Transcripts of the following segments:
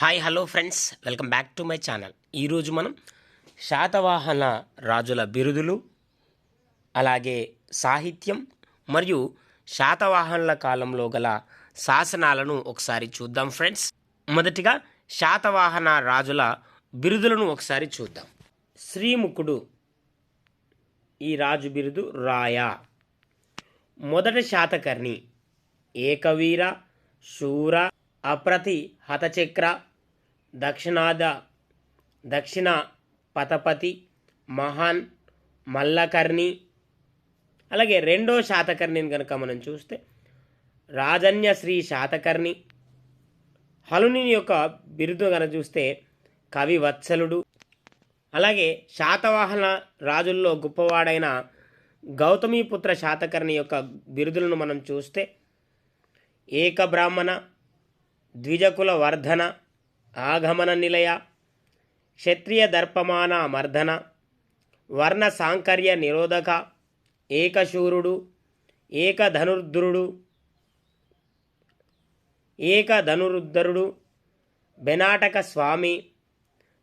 Hi hello friends. Welcome back to my channel. ఈరోజు మనం శాతవాహన రాజుల బిరుదులు అలాగే సాహిత్యం మరియు శాతవాహనుల కాలంలో గల శాసనాలను ఒకసారి చూద్దాం ఫ్రెండ్స్. మొదటిగా శాతవాహన రాజుల బిరుదులను ఒకసారి చూద్దాం. శ్రీముఖుడు ఈ రాజు బిరుదు రాయ. మొదటి శాతకర్ణి ఏకవీర శూర అప్రతి హతచక్ర దక్షిణాద దక్షిణ పతపతి మహాన్ మల్లకర్ణి. అలాగే రెండో శాతకర్ణిని కనుక మనం చూస్తే రాజన్య శ్రీ శాతకర్ణి. హలుని యొక్క బిరుదు కనుక చూస్తే కవి వత్సలుడు. అలాగే శాతవాహన రాజుల్లో గొప్పవాడైన గౌతమీపుత్ర శాతకర్ణి యొక్క బిరుదులను మనం చూస్తే ఏక బ్రాహ్మణ ద్విజకుల వర్ధన ఆగమన నిలయ క్షత్రియ దర్పమాన మర్దన వర్ణ సాంకర్య నిరోధక ఏకశూరుడు ఏకధనుర్ధరుడు ఏకధనురుద్ధరుడు బెనాటక స్వామి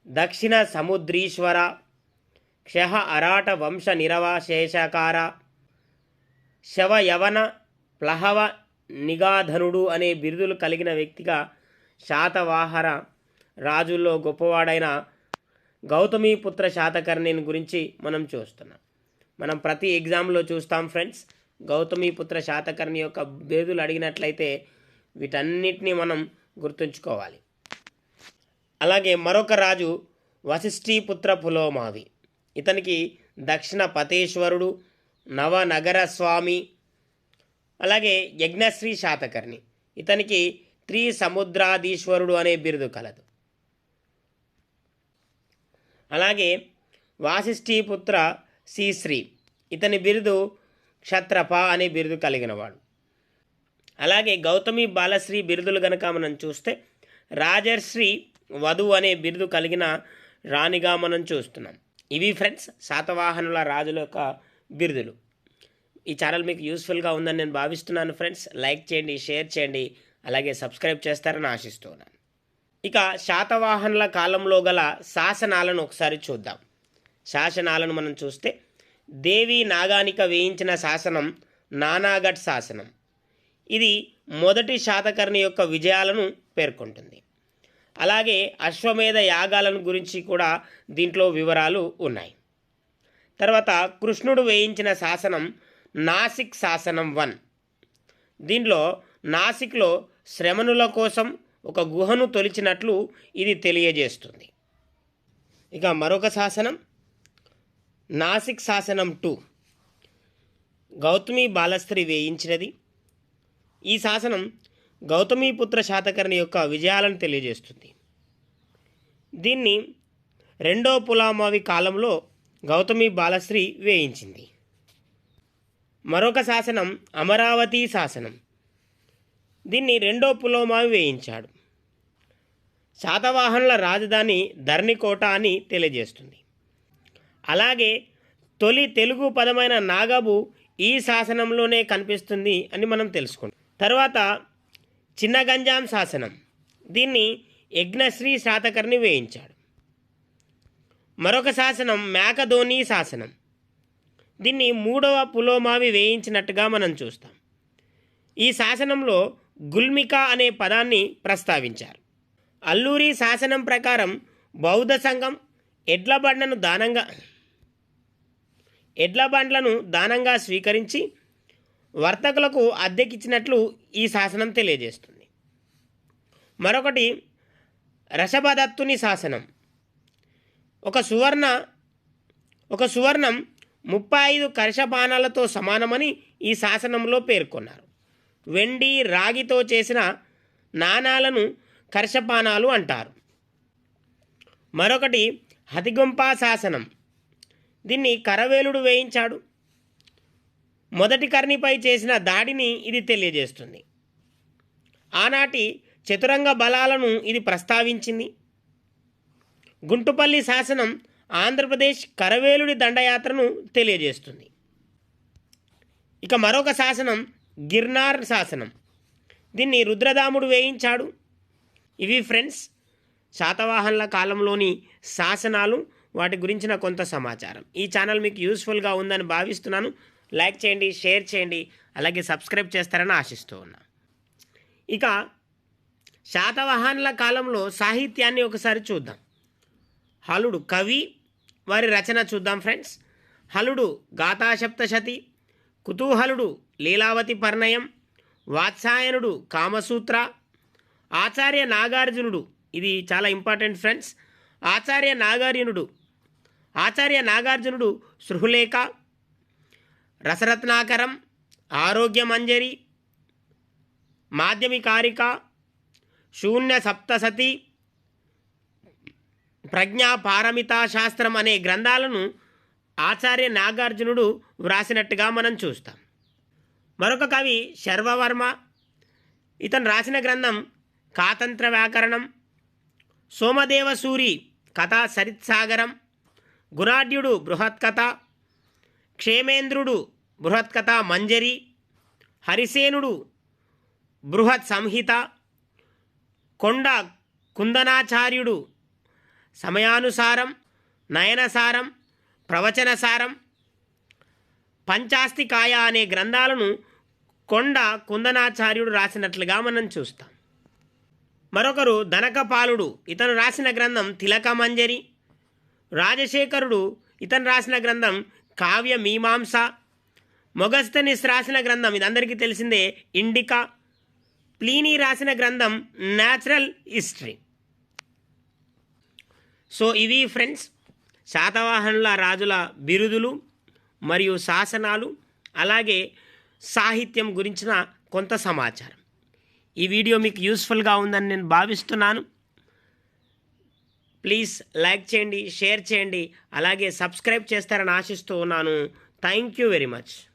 దక్షిణ సముద్రీశ్వర క్షహ అరాట వంశ నిరవశేషకార శవయవన ప్లహవ నిగాధనుడు అనే బిరుదులు కలిగిన వ్యక్తిగా శాతవాహన రాజుల్లో గొప్పవాడైన గౌతమీపుత్ర శాతకర్ణిని గురించి మనం చూస్తున్నాం. మనం ప్రతి ఎగ్జామ్లో చూస్తాం ఫ్రెండ్స్ గౌతమీపుత్ర శాతకర్ణి యొక్క బిరుదులు అడిగినట్లయితే వీటన్నిటిని మనం గుర్తుంచుకోవాలి. అలాగే మరొక రాజు వశిష్ఠీపుత్ర పులోమావి. ఇతనికి దక్షిణ పతేశ్వరుడు నవనగర స్వామి అలాగే యజ్ఞశ్రీ శాతకర్ణి. ఇతనికి త్రి సముద్రాధీశ్వరుడు అనే బిరుదు కలదు. అలాగే వాసిష్ఠీపుత్ర శ్రీశ్రీ ఇతని బిరుదు క్షత్రప అనే బిరుదు కలిగినవాడు. అలాగే గౌతమి బాలశ్రీ బిరుదులు గనక మనం చూస్తే రాజర్శ్రీ వధు అనే బిరుదు కలిగిన రాణిగా మనం చూస్తున్నాం. ఇవి ఫ్రెండ్స్ శాతవాహనుల రాజుల యొక్క బిరుదులు. ఈ ఛానల్ మీకు యూస్ఫుల్గా ఉందని నేను భావిస్తున్నాను ఫ్రెండ్స్. లైక్ చేయండి షేర్ చేయండి అలాగే సబ్స్క్రైబ్ చేస్తారని ఆశిస్తున్నాను. ఇక శాతవాహనుల కాలంలో గల శాసనాలను ఒకసారి చూద్దాం. శాసనాలను మనం చూస్తే దేవి నాగానిక వేయించిన శాసనం నానాగఢ్ శాసనం. ఇది మొదటి శాతకర్ణి యొక్క విజయాలను పేర్కొంటుంది. అలాగే అశ్వమేధ యాగాలను గురించి కూడా దీంట్లో వివరాలు ఉన్నాయి. తర్వాత కృష్ణుడు వేయించిన శాసనం నాసిక్ శాసనం వన్. దీనిలో నాసిక్లో శ్రమణుల కోసం ఒక గుహను తొలిచినట్లు ఇది తెలియజేస్తుంది. ఇక మరొక శాసనం నాసిక్ శాసనం టూ. గౌతమి బాలస్త్రి వేయించినది. ఈ శాసనం గౌతమీపుత్ర శాతకర్ణి యొక్క విజయాలను తెలియజేస్తుంది. దీన్ని రెండో పులామావి కాలంలో గౌతమి బాలశ్రీ వేయించింది. మరొక శాసనం అమరావతి శాసనం. దీన్ని రెండో పులోమావి వేయించాడు. శాతవాహనుల రాజధాని ధరణికోట అని తెలియజేస్తుంది. అలాగే తొలి తెలుగు పదమైన నాగబు ఈ శాసనంలోనే కనిపిస్తుంది అని మనం తెలుసుకుంటాం తర్వాత చిన్న గంజాం శాసనం. దీన్ని యజ్ఞశ్రీ శాతకర్ణి వేయించాడు. మరొక శాసనం మేకధోని శాసనం. దీన్ని మూడవ పులోమావి వేయించినట్టుగా మనం చూస్తాం. ఈ శాసనంలో గుల్మిక అనే పదాన్ని ప్రస్తావించారు. అల్లూరి శాసనం ప్రకారం బౌద్ధ సంఘం ఎడ్లబండ్లను దానంగా ఎడ్లబండ్లను దానంగా స్వీకరించి వర్తకులకు అద్దెకిచ్చినట్లు ఈ శాసనం తెలియజేస్తుంది. మరొకటి రషభదత్తుని శాసనం. ఒక సువర్ణ ఒక సువర్ణం ముప్పై ఐదు కర్షపానాలతో సమానమని ఈ శాసనంలో పేర్కొన్నారు. వెండి రాగితో చేసిన నాణాలను కర్షపానాలు అంటారు. మరొకటి హతిగుంపా శాసనం. దీన్ని కరవేలుడు వేయించాడు. మొదటి కర్ణిపై చేసిన దాడిని ఇది తెలియజేస్తుంది. ఆనాటి చతురంగ బలాలను ఇది ప్రస్తావించింది. గుంటుపల్లి శాసనం ఆంధ్రప్రదేశ్ కరవేలుడి దండయాత్రను తెలియజేస్తుంది. ఇక మరొక శాసనం గిర్నార్ శాసనం. దీన్ని రుద్రదాముడు వేయించాడు. ఇవి ఫ్రెండ్స్ శాతవాహనుల కాలంలోని శాసనాలు వాటి గురించిన కొంత సమాచారం. ఈ ఛానల్ మీకు యూస్ఫుల్గా ఉందని భావిస్తున్నాను. లైక్ చేయండి షేర్ చేయండి అలాగే సబ్స్క్రైబ్ చేస్తారని ఆశిస్తూ ఉన్నా. ఇక శాతవాహనుల కాలంలో సాహిత్యాన్ని ఒకసారి చూద్దాం. హలుడు కవి వారి రచన చూద్దాం ఫ్రెండ్స్. హలుడు గాథాసప్తశతి కుతూహలుడు లీలావతి పర్ణయం వాత్సాయనుడు కామసూత్ర ఆచార్య నాగార్జునుడు. ఇది చాలా ఇంపార్టెంట్ ఫ్రెండ్స్. ఆచార్య నాగార్జునుడు. ఆచార్య నాగార్జునుడు సృహులేఖ రసరత్నాకరం ఆరోగ్యమంజరి మాధ్యమికారిక శూన్య సప్తసతి ప్రజ్ఞా పారమితా శాస్త్రం అనే గ్రంథాలను ఆచార్య నాగార్జునుడు వ్రాసినట్టుగా మనం చూస్తాం. మరొక కవి శర్వవర్మ. ఇతను రాసిన గ్రంథం కాతంత్ర వ్యాకరణం సోమదేవ సూరి కథా సరిత్సాగరం గుణాఢ్యుడు బృహత్కథ క్షేమేంద్రుడు బృహత్కథ మంజరి హరిసేనుడు బృహత్ సంహిత కొండ కుందనాచార్యుడు సమయానుసారం నయనసారం ప్రవచనసారం పంచాస్తికాయ అనే గ్రంథాలను కొండ కుందనాచార్యుడు రాసినట్లుగా మనం చూస్తాం. మరొకరు ధనకపాలుడు ఇతను రాసిన గ్రంథం తిలకమంజరి రాజశేఖరుడు ఇతను రాసిన గ్రంథం కావ్య మీమాంస మొగస్తనిస్ రాసిన గ్రంథం ఇది అందరికీ తెలిసిందే ఇండికా ప్లీనీ రాసిన గ్రంథం న్యాచురల్ హిస్టరీ. సో ఇవి ఫ్రెండ్స్ శాతవాహనుల రాజుల బిరుదులు మరియు శాసనాలు అలాగే సాహిత్యం గురించిన కొంత సమాచారం. ఈ వీడియో మీకు యూస్ఫుల్గా ఉందని నేను భావిస్తున్నాను. ప్లీజ్ లైక్ చేయండి షేర్ చేయండి అలాగే సబ్స్క్రైబ్ చేస్తారని ఆశిస్తూ ఉన్నాను. Thank you very much.